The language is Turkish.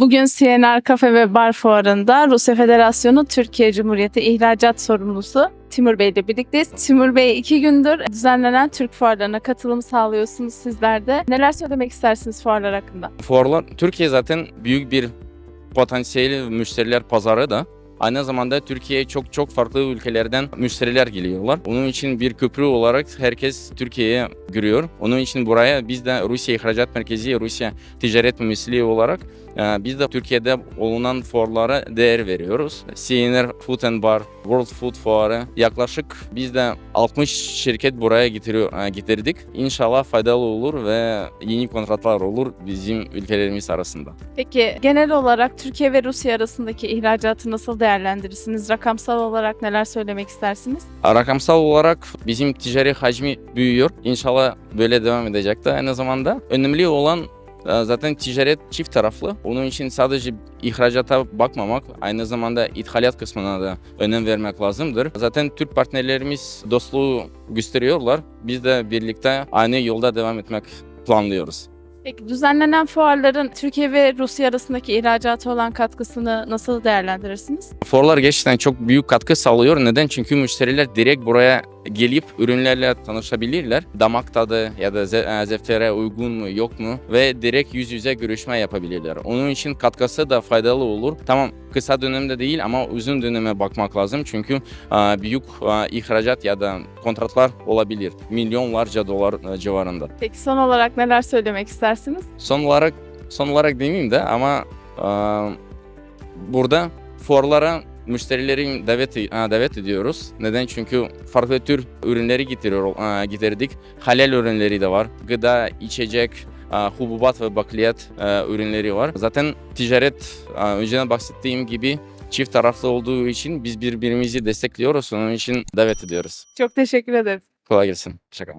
Bugün CNR Kafe ve Bar Fuarı'nda Rusya Federasyonu Türkiye Cumhuriyeti İhracat Sorumlusu Timur Bey ile birlikteyiz. Timur Bey iki gündür düzenlenen Türk fuarlarına katılım sağlıyorsunuz sizler de. Neler söylemek istersiniz fuarlar hakkında? Fuarlar Türkiye zaten büyük bir potansiyel müşteriler pazarı da. Aynı zamanda Türkiye'ye çok çok farklı ülkelerden müşteriler geliyorlar. Onun için bir köprü olarak herkes Türkiye'ye giriyor. Onun için buraya biz de Rusya İhracat Merkezi, Rusya Ticaret Mühendisliği olarak e, biz de Türkiye'de olunan fuarlara değer veriyoruz. CNR Food and Bar, World Food Fuarı yaklaşık biz de 60 şirket buraya getiriyor, e, getirdik. İnşallah faydalı olur ve yeni kontratlar olur bizim ülkelerimiz arasında. Peki genel olarak Türkiye ve Rusya arasındaki ihracatı nasıl değerlendirirsiniz? Rakamsal olarak neler söylemek istersiniz? Rakamsal olarak bizim ticari hacmi büyüyor. İnşallah böyle devam edecek de aynı zamanda. Önemli olan zaten ticaret çift taraflı. Onun için sadece ihracata bakmamak, aynı zamanda ithalat kısmına da önem vermek lazımdır. Zaten Türk partnerlerimiz dostluğu gösteriyorlar. Biz de birlikte aynı yolda devam etmek planlıyoruz. Peki düzenlenen fuarların Türkiye ve Rusya arasındaki ihracata olan katkısını nasıl değerlendirirsiniz? Fuarlar gerçekten çok büyük katkı sağlıyor. Neden? Çünkü müşteriler direkt buraya gelip ürünlerle tanışabilirler. Damak tadı ya da e, zevklere uygun mu yok mu ve direkt yüz yüze görüşme yapabilirler. Onun için katkısı da faydalı olur. Tamam kısa dönemde değil ama uzun döneme bakmak lazım. Çünkü e, büyük e, ihracat ya da kontratlar olabilir. Milyonlarca dolar civarında. Peki son olarak neler söylemek istersiniz? Son olarak son olarak demeyeyim de ama burada fuarlara müşterileri davet e, davet ediyoruz. Neden? Çünkü farklı tür ürünleri getiriyor e, getirdik. Halal ürünleri de var. Gıda, içecek, e, hububat ve bakliyat ürünleri var. Zaten ticaret önceden bahsettiğim gibi çift taraflı olduğu için biz birbirimizi destekliyoruz. Onun için davet ediyoruz. Çok teşekkür ederim. Kolay gelsin. Şaka.